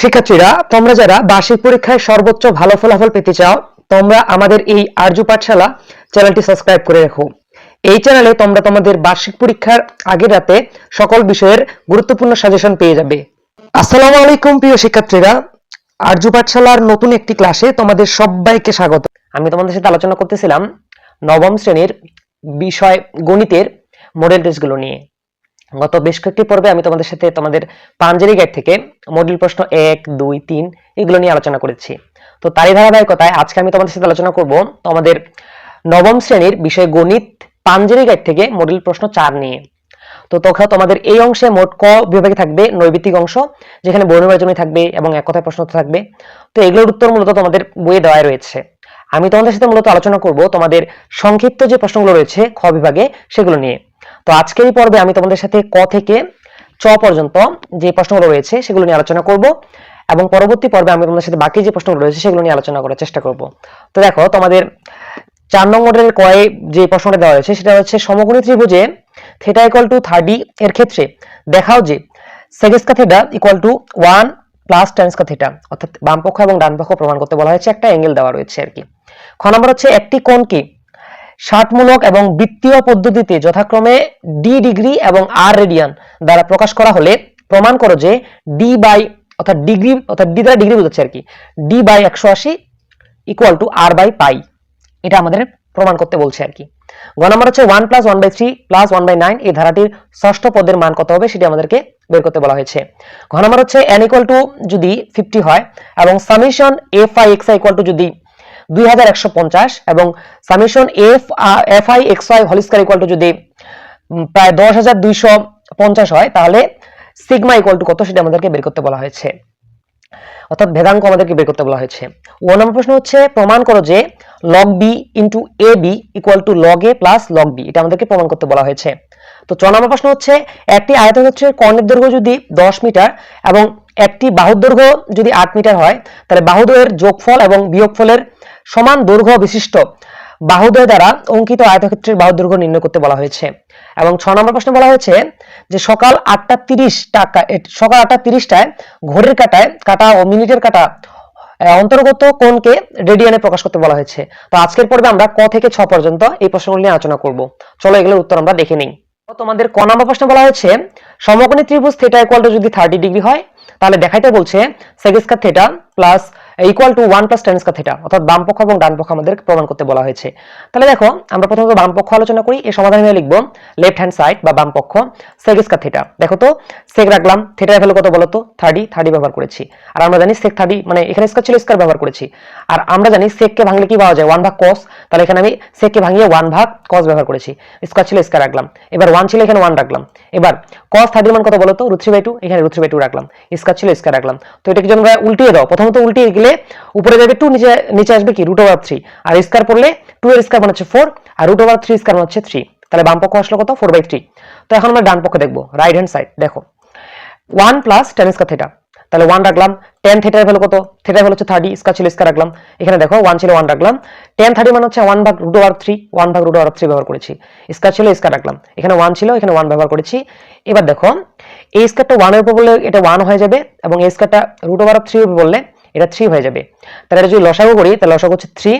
শিক্ষার্থীরা, তোমরা যারা বার্ষিক পরীক্ষায় সর্বোচ্চ ভালো ফলাফল পেতে চাও, তোমরা আমাদের এই আর্য পাঠশালা চ্যানেলটি সাবস্ক্রাইব করে রাখো। এই চ্যানেলে তোমরা তোমাদের বার্ষিক পরীক্ষার আগের রাতে সকল বিষয়ের গুরুত্বপূর্ণ সাজেশন পেয়ে যাবে। আসসালামু আলাইকুম, প্রিয় শিক্ষার্থীরা। আর্য পাঠশালার নতুন একটি ক্লাসে তোমাদের সবাইকে স্বাগত। আমি তোমাদের সাথে আলোচনা করতেছিলাম নবম শ্রেণির বিষয় গণিতের মডেল টেস্টগুলো নিয়ে। গত বেশ কয়েকটি পর্বে আমি তোমাদের সাথে তোমাদের পাঞ্জেরি গাইড থেকে মডেল প্রশ্ন এক, দুই, তিন এগুলো নিয়ে আলোচনা করেছি। তো তারই ধারাবাহিকতায় আজকে আমি তোমাদের সাথে আলোচনা করব তোমাদের নবম শ্রেণির বিষয় গণিত পাঞ্জেরি গাইড থেকে মডেল প্রশ্ন চার নিয়ে। তো তখন তোমাদের এই অংশে মোট ক বিভাগে থাকবে, নৈবিত্তিক অংশ, যেখানে বর্ণবাচনী থাকবে এবং এক কথায় প্রশ্ন থাকবে। তো এগুলোর উত্তর মূলত তোমাদের বইয়ে দেওয়াই রয়েছে। আমি তোমাদের সাথে মূলত আলোচনা করব তোমাদের সংক্ষিপ্ত যে প্রশ্নগুলো রয়েছে খ বিভাগে সেগুলো নিয়ে। তো আজকের এই পর্বে আমি তোমাদের সাথে ক থেকে চ পর্যন্ত যে প্রশ্নগুলো রয়েছে সেগুলো নিয়ে আলোচনা করব এবং পরবর্তী পর্বে আমি তোমাদের সাথে বাকি যে প্রশ্নগুলো রয়েছে সেগুলো নিয়ে আলোচনা করার চেষ্টা করব। তো দেখো, তোমাদের চার নং মডেলের কয়ে যে প্রশ্নটা দেওয়া হয়েছে সেটা হচ্ছে, সমকোণী ত্রিভুজে থেটা ইকুয়াল টু থার্টি এর ক্ষেত্রে দেখাও যে sec square theta equal to one plus tan square theta অর্থাৎ বাম পক্ষ এবং ডান পক্ষ প্রমাণ করতে বলা হয়েছে, একটা অ্যাঙ্গেল দেওয়া রয়েছে আর কি। খ নম্বর হচ্ছে, একটি কোণকে ষাটমূলক এবং বৃত্তীয় পদ্ধতিতে যথাক্রমে ডি ডিগ্রি এবং আর রেডিয়ান দ্বারা প্রকাশ করা হলে প্রমাণ করো যে ডি বাই অর্থাৎ ডিগ্রি অর্থাৎ ডি দ্বারা ডিগ্রি বোঝাচ্ছে আর কি। ডি বাই একশো আশি equal to R by pi এটা আমাদের প্রমাণ করতে বলছে আর কি। গ নম্বর হচ্ছে one plus one by three plus one by nine এই ধারাটির ষষ্ঠ পদের মান কত হবে সেটি আমাদেরকে বের করতে বলা হয়েছে। ঘ নম্বর হচ্ছে এন ইকুয়াল টু যদি ফিফটি হয় এবং summation F I X I equal to যদি দুই হাজার একশো পঞ্চাশ এবং summation F F I X Y whole square equal to যদি প্রায় দশ হাজার দুইশো পঞ্চাশ হয়, তাহলে সিগমা ইকুয়াল টু কত সেটা আমাদেরকে বের করতে বলা হয়েছে। অর্থাৎ ভেদাঙ্ক আমাদেরকে বের করতে বলা হয়েছে। ও নম্বর প্রশ্ন হচ্ছে, প্রমাণ করো যে log B into A B equal to log A plus log B এটা আমাদেরকে প্রমাণ করতে বলা হয়েছে। তো চ নম্বর প্রশ্ন হচ্ছে, একটি আয়তক্ষেত্রের কর্ণের দৈর্ঘ্য যদি দশ মিটার এবং একটি বাহুর দৈর্ঘ্য যদি আট মিটার হয়, তাহলে বাহুদ্বয়ের যোগফল এবং বিয়োগফলের সমান দৈর্ঘ্য বিশিষ্ট বাহুদ্বয় দ্বারা অঙ্কিত আয়তক্ষেত্রের বাহুর দৈর্ঘ্য নির্ণয় করতে বলা হয়েছে। এবং ছ নম্বর প্রশ্নে বলা হয়েছে যে সকাল আটটা তিরিশ টাকা সকাল আটটা তিরিশটায় ঘড়ির কাটায় কাটা ও মিনিটের কাটা অন্তর্গত কোণকে রেডিয়ানে প্রকাশ করতে বলা হয়েছে। তো আজকের পর্বে আমরা ক থেকে ছ পর্যন্ত এই প্রশ্নগুলো নিয়ে আলোচনা করব। চলো এগুলোর উত্তর আমরা দেখে নিই। তোমাদের ক নম্বর প্রশ্নে বলা হয়েছে, সমকোণী ত্রিভুজ থিটা ইকুয়াল টু যদি থার্টি ডিগ্রি হয়, তাহলে দেখাইতে বলছে sec square theta plus equal to one plus tan square theta অর্থাৎ বাম পক্ষ এবং ডান পক্ষ আমাদের প্রমাণ করতে বলা হয়েছে। তাহলে দেখো, আমরা প্রথমত বাম পক্ষ আলোচনা করি এই সমাধান সমাধানে লিখব লেফট হ্যান্ড সাইড বা বাম পক্ষ সেগেস্কা থিটা দেখো তো সেক রাখলাম থিটার ভ্যালু কত বলো তো থার্টি থার্টি ব্যবহার করেছি। আর আমরা জানি সেক থার্টি মানে এখানে স্কোয়ার ছিল স্কোয়ার ব্যবহার করেছি। আর আমরা জানি সেককে ভাঙলে কি পাওয়া যায়? ওয়ান ভাগ কস তাহলে এখানে আমি সেককে ভাঙিয়ে ওয়ান ভাগ কস ব্যবহার করেছি। স্কোয়ার ছিল স্কোয়ার রাখলাম। এবার ওয়ান ছিল, এখানে ওয়ান রাখলাম। এবার কস থার্টির মান কত বলো তো রুট থ্রি বাই টু এখানে রুট থ্রি বাই টু রাখলাম। স্কোয়ার ছিল স্কোয়ার রাখলাম। তো এটাকে যদি আমরা উল্টিয়ে দাও, প্রথমত উল্টিয়ে গেলে উপরে যাবে টু নিচে নিচে আসবে কি? রুট ওভার থ্রি আর স্কোয়ার পড়লে টু এর স্কোয়ার মানে হচ্ছে ফোর আর রুট ওভার থ্রি স্কোয়ার মানে হচ্ছে থ্রি তাহলে বাম পক্ষ আসলো কত? ফোর বাই থ্রি তো এখন আমরা ডান পক্ষ দেখব। রাইট হ্যান্ড সাইড দেখো। One plus tan square theta তাহলে ওয়ান রাখলাম টেন থেটার ভ্যালু কত? থেটার ভ্যালু হচ্ছে থার্টি স্কোয়ার ছিল স্কোয়ার রাখলাম। এখানে দেখো ওয়ান ছিল ওয়ান রাখলাম। টেন থার্টি মানে হচ্ছে ওয়ান ভাগ রুট ওভার থ্রি ওয়ান ভাগ রুট ওভার থ্রি ব্যবহার করেছি। স্কোয়ার ছিল স্কোয়ার রাখলাম। এখানে ওয়ান ছিল, এখানে ওয়ান ব্যবহার করেছি। এবার দেখো, এই স্কোয়ারটা ওয়ানের উপর বললে এটা ওয়ান হয়ে যাবে এবং এই স্কোয়ারটা রুট ওভার থ্রি বললে এটা থ্রি হয়ে যাবে। তাহলে এটা যদি লসাগু করি, তাহলে লসাগু হচ্ছে থ্রি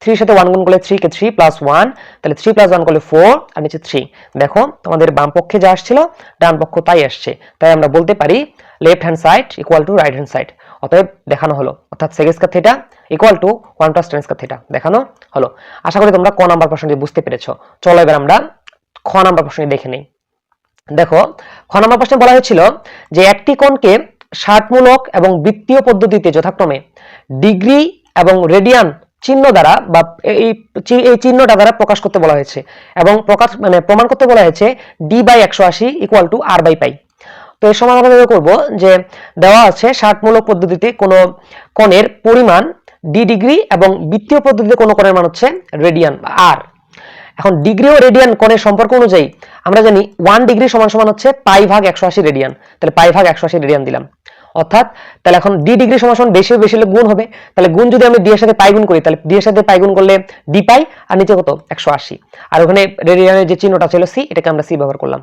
থ্রির সাথে ওয়ান গুণ করলে থ্রি কে থ্রি প্লাস ওয়ান তাহলে থ্রি প্লাস ওয়ান করলে ফোর আর নিচে থ্রি দেখো, তোমাদের বাম পক্ষে যা আসছিল, ডান পক্ষ তাই আসছে। তাই আমরা বলতে পারি left hand side equal to right hand side অতএব দেখানো হলো। অর্থাৎ sec square theta equal to one plus tan square theta দেখানো হলো। আশা করি তোমরা ক নাম্বার প্রশ্নটি বুঝতে পেরেছ। চলো এবার আমরা খ নাম্বার প্রশ্নটি দেখে নিই। দেখো, খ নম্বর প্রশ্নে বলা হয়েছিল যে একটি কোণকে ষাটমূলক এবং বৃত্তীয় পদ্ধতিতে যথাক্রমে ডিগ্রি এবং রেডিয়ান চিহ্ন দ্বারা বা এই এই চিহ্নটা দ্বারা প্রকাশ করতে বলা হয়েছে এবং প্রকাশ মানে প্রমাণ করতে বলা হয়েছে ডি বাই একশো আশি equal to R by pi তো এর সমাধান আমরা করব যে দেওয়া আছে ষাটমূলক পদ্ধতিতে কোনো কোণের পরিমাণ ডি ডিগ্রি এবং বৃত্তীয় পদ্ধতিতে কোনো কোণের মান হচ্ছে রেডিয়ান বা আর এখন ডিগ্রি ও রেডিয়ান কোণের সম্পর্ক অনুযায়ী আমরা জানি ওয়ান ডিগ্রি সমান সমান হচ্ছে পাই ভাগ একশো আশি রেডিয়ান। তাহলে পাই ভাগ একশো আশি রেডিয়ান দিলাম। অর্থাৎ তাহলে এখন ডি ডিগ্রি সমান সমান বেশি বেশি হলে গুণ হবে। তাহলে গুণ যদি আমি ডি এর সাথে পাই গুণ করি, তাহলে ডি এর সাথে পাই গুণ করলে ডি পাই, আর নিচে কত? একশো আশি। আর ওখানে রেডিয়ানের যে চিহ্নটা ছিল সি এটাকে আমরা সি ব্যবহার করলাম।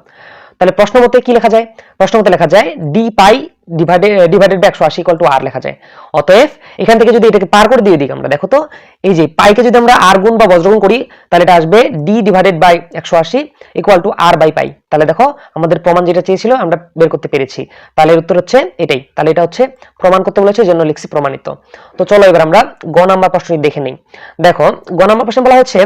তাহলে প্রশ্ন মতে কি লেখা যায়? প্রশ্ন মতে লেখা যায় D pi divided divided by একশো আশি ইকুয়াল টু আর লেখা যায়। অতএব, এখান থেকে যদি এটাকে পার করে দিয়ে দিই আমরা, দেখো তো, এই যে পাইকে যদি আমরা আর গুণ বা বজ্রগুণ করি, তাহলে এটা আসবে ডি ডিভাইডেড বাই একশো আশি equal to R by pi তাহলে দেখো, আমাদের প্রমাণ যেটা চেয়েছিল, আমরা বের করতে পেরেছি। তাহলে উত্তর হচ্ছে এটাই। তাহলে এটা হচ্ছে প্রমাণ করতে বলেছে জন্য লিখছি প্রমাণিত। তো চলো এবার আমরা গ নাম্বার প্রশ্নটি দেখে নিই। দেখো, গ নাম্বার প্রশ্ন বলা হচ্ছে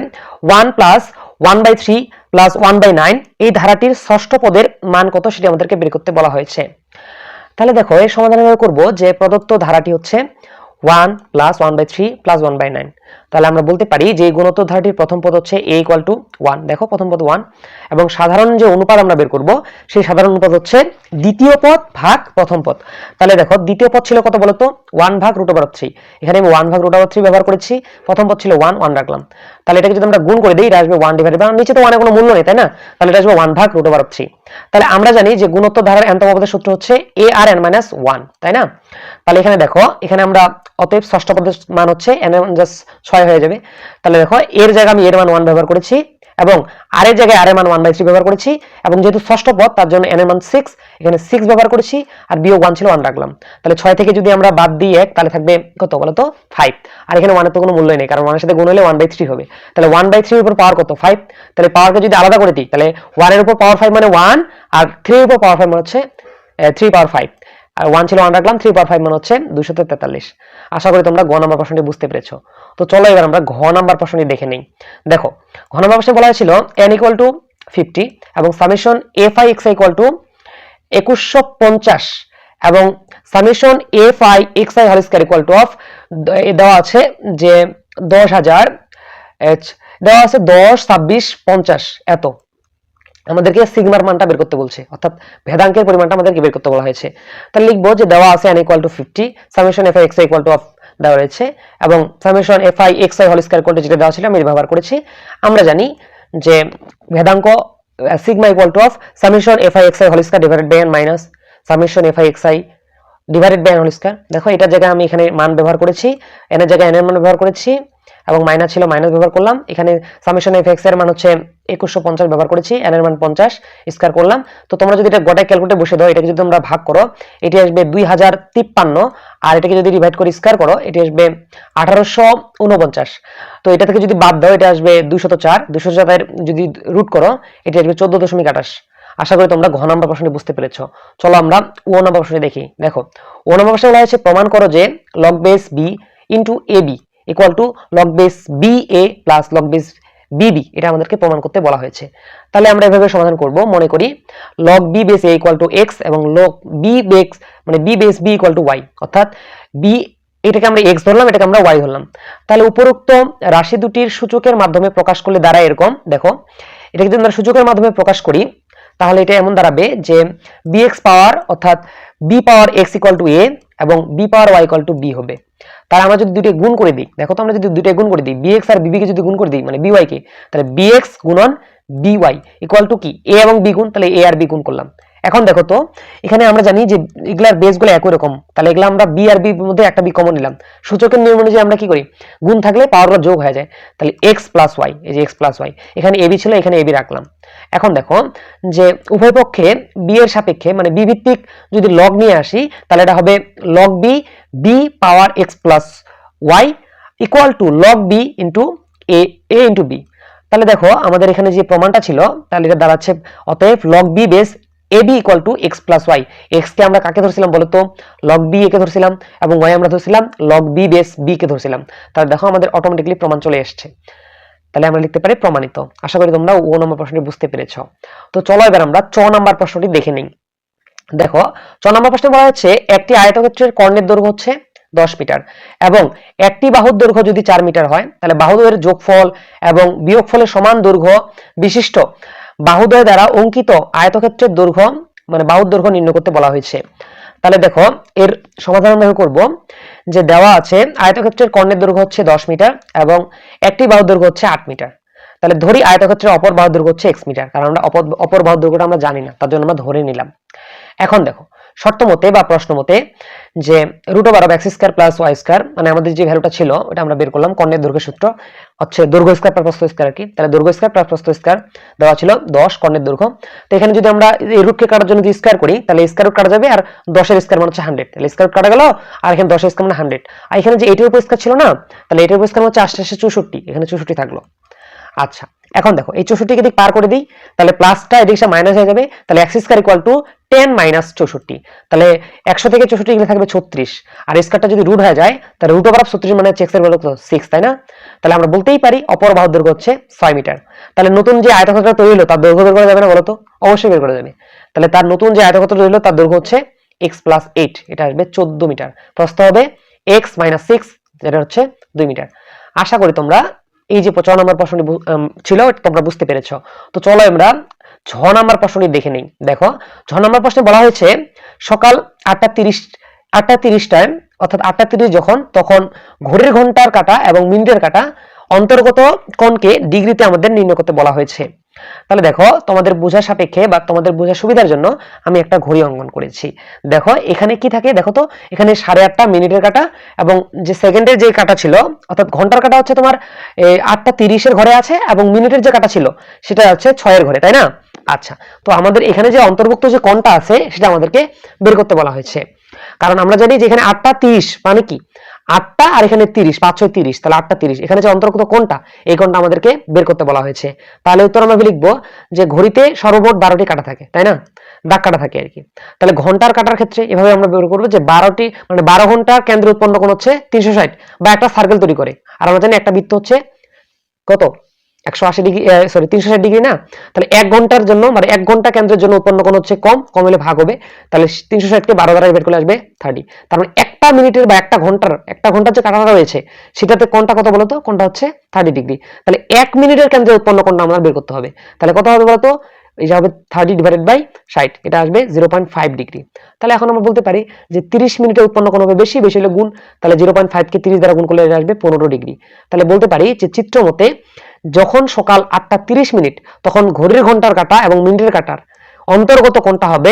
one plus one by three plus one by nine এই ধারাটির ষষ্ঠ পদের মান কত, সেটি আমাদেরকে বের করতে বলা হয়েছে। তাহলে দেখো এই সমাধান আমরা করব যে প্রদত্ত ধারাটি হচ্ছে one plus one by three plus one by nine তাহলে আমরা বলতে পারি যে গুণোত্তর ধারাটির প্রথম পদ হচ্ছে এ ইকুয়াল টু ওয়ান দেখো প্রথম পদ ওয়ান এবং সাধারণ যে অনুপাত আমরা বের করব, সেই সাধারণ অনুপাত হচ্ছে দ্বিতীয় পদ ভাগ প্রথম পদ। তাহলে দেখো, দ্বিতীয় পদ ছিল কত বলতো? ওয়ান ভাগ রুট ওভার থ্রি এখানে আমি ওয়ান ভাগ রুট ওভার থ্রি ব্যবহার করেছি। প্রথম পদ ছিল ওয়ান ওয়ান রাখলাম। তাহলে এটাকে যদি আমরা গুণ করে দিই, এটা আসবে ওয়ান ডিভাইডেড বাই নিচে তো ওয়ানের কোনো মূল্য নেই, তাই না? তাহলে এটা আসবে ওয়ান ভাগ রুট ওভার থ্রি তাহলে আমরা জানি যে গুণোত্তর ধারার এনতম পদের সূত্র হচ্ছে A R N minus one তাই না? তাহলে এখানে দেখো, এখানে আমরা অতএব ষষ্ঠ পদের মান হচ্ছে এন এর মান জাস্ট ছয় হয়ে যাবে। তাহলে দেখো, এর জায়গায় আমি এর মান ওয়ান ব্যবহার করেছি এবং আর এর জায়গায় আর এর মান ওয়ান বাই থ্রি ব্যবহার করেছি এবং যেহেতু ষষ্ঠ পদ, তার জন্য এন এর মান সিক্স এখানে সিক্স ব্যবহার করেছি আর বিয়োগ ওয়ান ছিল ওয়ান রাখলাম। তাহলে ছয় থেকে যদি আমরা বাদ দিই এক, তাহলে থাকবে কত বলতো? ফাইভ আর এখানে ওয়ানের তো কোনো মূল্য নেই, কারণ ওয়ানের সাথে গুণ হলে ওয়ান বাই থ্রি হবে। তাহলে ওয়ান বাই থ্রির উপর পাওয়ার কত? ফাইভ তাহলে পাওয়ারকে যদি আলাদা করে দিই, তাহলে ওয়ানের উপর পাওয়ার ফাইভ মানে ওয়ান আর থ্রির উপর পাওয়ার ফাইভ মানে হচ্ছে থ্রি পাওয়ার ফাইভ আর ওয়ান ছিল ওয়ান রাখলাম থ্রি পাওয়ার ফাইভ মানে হচ্ছে দুশো তেতাল্লিশ। আশা করি তোমরা গ নাম্বার প্রশ্নটি বুঝতে পেরেছ। তো চলো এবার আমরা ঘ নাম্বার প্রশ্নটি দেখে নেই। দেখো, ঘ নাম্বার প্রশ্নে বলা হয়েছিল এন ইকুয়াল টু ফিফটি এবং summation F I X equal to একুশশো পঞ্চাশ এবং summation F I X I whole square equal to of দেওয়া আছে যে দশ হাজার দেওয়া আছে দশ, ছাব্বিশ, পঞ্চাশ, এত। আমাদেরকে সিগমার মানটা বের করতে বলছে। অর্থাৎ ভেদাঙ্কের পরিমাণটা আমাদেরকে বের করতে বলা হয়েছে। তাহলে লিখব যে দেওয়া আছে n equal to fifty summation F X equal to of দেওয়া রয়েছে এবং summation F I X I whole square যেটা দেওয়া ছিল আমি ব্যবহার করেছি। আমরা জানি যে ভেদাঙ্ক sigma equal to of summation F I X I whole square divided by N minus summation F I X I divided by N whole square দেখো এটার জায়গায় আমি এখানে মান ব্যবহার করেছি এন এর জায়গায় এন এর মান ব্যবহার করেছি। এবং মাইনাস ছিল মাইনাস ব্যবহার করলাম। এখানে সামেশন এফ এক্সের মান হচ্ছে একুশশো পঞ্চাশ ব্যবহার করেছি এন এর মান পঞ্চাশ স্কয়ার করলাম। তো তোমরা যদি এটা গোটায় ক্যালকুলেটে বসে দাও, এটাকে যদি তোমরা ভাগ করো, এটি আসবে দুই হাজার তিপ্পান্ন আর এটাকে যদি ডিভাইড করে স্কয়ার করো, এটি আসবে আঠারোশো উনপঞ্চাশ। তো এটা থেকে যদি বাদ দাও, এটা আসবে দুইশত চার। দুইশো চারের যদি রুট করো, এটি আসবে চোদ্দ দশমিক আঠাশ। আশা করি তোমরা ঘ নাম্বার প্রশ্নটি বুঝতে পেরেছ। চলো আমরা ও নাম্বার প্রশ্নটি দেখি। দেখো, ও নাম্বার প্রশ্নে বলা হয়েছে, প্রমাণ করো যে log base B into A B equal to log base B A plus log base B B এটা আমাদেরকে প্রমাণ করতে বলা হয়েছে। তাহলে আমরা এভাবে সমাধান করব। মনে করি log B base A equal to X এবং লগ বি বেস মানে B base B equal to Y অর্থাৎ বি এটাকে আমরা এক্স ধরলাম, এটাকে আমরা ওয়াই ধরলাম। তাহলে উপরোক্ত রাশি দুটির সূচকের মাধ্যমে প্রকাশ করলে দাঁড়ায় এরকম, দেখো এটাকে যদি আমরা সূচকের মাধ্যমে প্রকাশ করি, তাহলে এটা এমন দাঁড়াবে যে বি এক্স পাওয়ার অর্থাৎ B power X equal to A এবং B power Y equal to B হবে। তাহলে আমরা যদি দুটো গুণ করে দিই, দেখো তো আমরা যদি দুটো গুণ করে দিই বিএক্স আর বিবি কে যদি গুণ করে দিই মানে বিওয়াই কে, তাহলে বিএক্স গুণন বিওয়াই ইকুয়াল টু কি? এ এবং বি গুণ, তাহলে এ আর বি গুণ করলাম। এখন দেখো তো, এখানে আমরা জানি যে এগুলার বেসগুলো একই রকম। তাহলে এগুলো আমরা বি আর বি মধ্যে একটা বি কমন নিলাম। সূচকের নিয়ম অনুযায়ী আমরা কি করি? গুণ থাকলে পাওয়ারটা যোগ হয়ে যায়। তাহলে এক্স প্লাস ওয়াই এই যে এক্স প্লাস ওয়াই এখানে এবি ছিল, এখানে এবি রাখলাম। এখন দেখো যে উভয় পক্ষে বি এর সাপেক্ষে মানে বি ভিত্তিক যদি লগ নিয়ে আসি, তাহলে এটা হবে log B B power X plus Y equal to log B into A A into B তাহলে দেখো আমাদের এখানে যে প্রমাণটা ছিল, তাহলে এটা দাঁড়াচ্ছে, অতএব log B base A B equal to X plus Y X কে আমরা কাকে ধরছিলাম বলতো? লগ বি এ কে ধরছিলাম এবং ওয়াই আমরা ধরছিলাম লগ বি বেস বি কে ধরছিলাম। তাহলে দেখো আমাদের অটোমেটিকলি প্রমাণ চলে এসছে। তাহলে আমরা লিখতে পারি প্রমাণিত। আশা করি তোমরা ও নম্বর প্রশ্নটি বুঝতে পেরেছ। তো চলো এবার আমরা চ নাম্বার প্রশ্নটি দেখে নিই। দেখো, চ নম্বর প্রশ্নে বলা হচ্ছে একটি আয়তক্ষেত্রের কর্ণের দৈর্ঘ্য হচ্ছে দশ মিটার এবং একটি বাহুর দৈর্ঘ্য যদি চার মিটার হয়, তাহলে বাহুদ্বয়ের যোগফল এবং বিয়োগফলের সমান দৈর্ঘ্য বিশিষ্ট বাহুদ্বয় দ্বারা অঙ্কিত আয়তক্ষেত্রের দৈর্ঘ্য মানে বাহুর দৈর্ঘ্য নির্ণয় করতে বলা হয়েছে। তাহলে দেখো, এর সমাধান আমরা করব যে দেওয়া আছে আয়তক্ষেত্রের কর্ণের দৈর্ঘ্য হচ্ছে দশ মিটার এবং একটি বাহুর দৈর্ঘ্য হচ্ছে আট মিটার। তাহলে ধরি আয়তক্ষেত্রের অপর বাহুর দৈর্ঘ্য হচ্ছে এক্স মিটার, কারণ আমরা অপর অপর বাহুর দৈর্ঘ্যটা আমরা জানি না, তার জন্য আমরা ধরে নিলাম। এখন দেখো শর্ত মতে বা প্রশ্ন মতে যে root over of X square plus Y square মানে আমাদের যে ভ্যালুটা ছিল, ওটা আমরা বের করলাম কর্ণের দৈর্ঘ্য সূত্র, হচ্ছে দৈর্ঘ্য স্কোয়ার প্লাস প্রস্থ স্কোয়ার কি? তাহলে দৈর্ঘ্য স্কোয়ার প্লাস প্রস্থ স্কোয়ার দেওয়া ছিল দশ কর্ণের দৈর্ঘ্য। তো এখানে যদি আমরা এই রুটকে কাটার জন্য যদি স্কোয়ার করি, তাহলে স্কোয়ার রুট কাটা যাবে আর দশের স্কোয়ার মানে হচ্ছে হান্ড্রেড তাহলে স্কোয়ার কাটা গেল আর এখানে দশের স্কোয়ার মানে হান্ড্রেড আর এখানে যে এইটার উপর স্কোয়ার ছিল না, তাহলে এটার উপর স্কোয়ার হচ্ছে আটশো চৌষট্টি। এখানে চৌষট্টি থাকল। আচ্ছা এখন দেখো, এই চৌষট্টিকে দিক পার করে দিই, তাহলে প্লাসটা এদিকে মাইনাস হয়ে যাবে। তাহলে X square equal to ten minus চৌষট্টি। তাহলে একশো থেকে চৌষট্টি গেলে থাকবে ছত্রিশ। আর স্কোয়ারটা যদি রুট হয়ে যায়, তাহলে রুট ওভার অফ ছত্রিশ মানে হচ্ছে এক্সের সিক্স তাই না? তাহলে আমরা বলতেই পারি অপর বাহুর দৈর্ঘ্য হচ্ছে ছয় মিটার। তাহলে নতুন যে আয়তক্ষেত্র তৈরি হলো, তার দৈর্ঘ্য বের করা যাবে না বলতো? অবশ্যই বের করা যাবে। তাহলে তার নতুন যে আয়তক্ষেত্র তৈরি হলো, তার দৈর্ঘ্য হচ্ছে এক্স প্লাস এইট এটা আসবে চোদ্দ মিটার। প্রস্থ হবে এক্স মাইনাস সিক্স যেটা হচ্ছে দুই মিটার। আশা করি তোমরা এই যে ছ নম্বর প্রশ্নটি ছিল তোমরা বুঝতে পেরেছ। তো চলো আমরা ছ নম্বর প্রশ্নটি দেখে নিই। দেখো, ছ নম্বর প্রশ্নে বলা হয়েছে, সকাল আটটা তিরিশ আটটা তিরিশ টাইম অর্থাৎ আটটা তিরিশ যখন, তখন ঘড়ির ঘণ্টার কাটা এবং মিনিটের কাটা অন্তর্গত কোণকে ডিগ্রিতে আমাদের নির্ণয় করতে বলা হয়েছে। তাহলে দেখো, তোমাদের বোঝা সাপেক্ষে বা তোমাদের বোঝার সুবিধার জন্য আমি একটা ঘড়ি অঙ্কন করেছি। দেখো, এখানে কি থাকে? দেখো তো, এখানে সাড়ে আটটা মিনিটের কাটা এবং যে সেকেন্ডের যে কাটা ছিল, অর্থাৎ ঘণ্টার কাটা হচ্ছে তোমার আটটা তিরিশের ঘরে আছে এবং মিনিটের যে কাটা ছিল, সেটা হচ্ছে ছয়ের ঘরে, তাই না? আচ্ছা তো আমাদের এখানে যে অন্তর্ভুক্ত যে কোণটা আছে, সেটা আমাদেরকে বের করতে বলা হয়েছে। কারণ আমরা জানি যে এখানে আটটা তিরিশ মানে কি? আটটা আর এখানে তিরিশ, পাঁচ ছয় তিরিশ, তাহলে আটটা তিরিশ। এখানে যে অন্তর্গত কোনটা এই কোনটা আমাদেরকে বের করতে বলা হয়েছে। তাহলে উত্তর আমরা লিখব যে ঘড়িতে সর্বমোট বারোটি কাটা থাকে, তাই না? দাগ কাটা থাকে আর কি। তাহলে ঘণ্টার কাটার ক্ষেত্রে এভাবে আমরা বের করব যে বারোটি মানে বারো ঘণ্টার কেন্দ্রে উৎপন্ন কোণ হচ্ছে তিনশো ষাট, বা একটা সার্কেল তৈরি করে। আর আমরা জানি একটা বৃত্ত হচ্ছে কত? একশো আশি ডিগ্রি সরি তিনশো ষাট ডিগ্রি না? তাহলে এক ঘণ্টার জন্য মানে এক ঘণ্টা কেন্দ্রের জন্য উৎপন্ন কোণ হচ্ছে কম কম হলে ভাগ হবে। তাহলে তিনশো ষাটকে বারো দ্বারা বের করলে আসবে থার্টি তার মানে একটা মিনিটের বা একটা ঘণ্টার একটা ঘণ্টার যে কাটাটা রয়েছে, সেটাতে কোনটা কত বলতো? কোনটা হচ্ছে থার্টি ডিগ্রি। তাহলে এক মিনিটের কেন্দ্রে উৎপন্ন কোণটা আমরা বের করতে হবে। তাহলে কত হবে বলতো? এই যে হবে থার্টি ডিভাইডেড বাই ষাট, এটা আসবে জিরো পয়েন্ট ফাইভ ডিগ্রি। তাহলে এখন আমরা বলতে পারি যে তিরিশ মিনিটে উৎপন্ন কোণ হবে বেশি বেশি হলে গুণ। তাহলে জিরো পয়েন্ট ফাইভকে তিরিশ দ্বারা গুণ করলে এটা আসবে পনেরো ডিগ্রি। তাহলে বলতে পারি যে চিত্র মতে যখন সকাল আটটা তিরিশ মিনিট, তখন ঘড়ির ঘণ্টার কাটা এবং মিনিটের কাটার অন্তর্গত কোনটা হবে,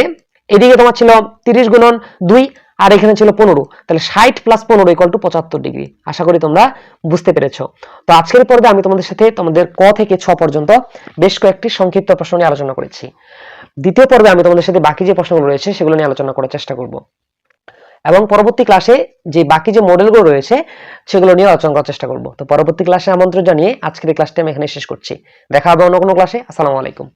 এদিকে তোমার ছিল তিরিশ গুণন দুই, আর এখানে ছিল পনেরো। তাহলে ষাট প্লাস পনেরো ইকুয়াল টু পঁচাত্তর ডিগ্রি আশা করি তোমরা বুঝতে পেরেছ। তো আজকের পর্বে আমি তোমাদের সাথে তোমাদের ক থেকে ছ পর্যন্ত বেশ কয়েকটি সংক্ষিপ্ত প্রশ্ন নিয়ে আলোচনা করেছি। দ্বিতীয় পর্বে আমি তোমাদের সাথে বাকি যে প্রশ্নগুলো রয়েছে, সেগুলো নিয়ে আলোচনা করার চেষ্টা করব। এবং পরবর্তী ক্লাসে যে বাকি যে মডেলগুলো রয়েছে, সেগুলো নিয়ে আলোচনা করার চেষ্টা করব। তো পরবর্তী ক্লাসে আমন্ত্রণ জানিয়ে আজকের ক্লাসটা আমি এখানে শেষ করছি। দেখা হবে অন্য কোনো ক্লাসে আসসালামু আলাইকুম।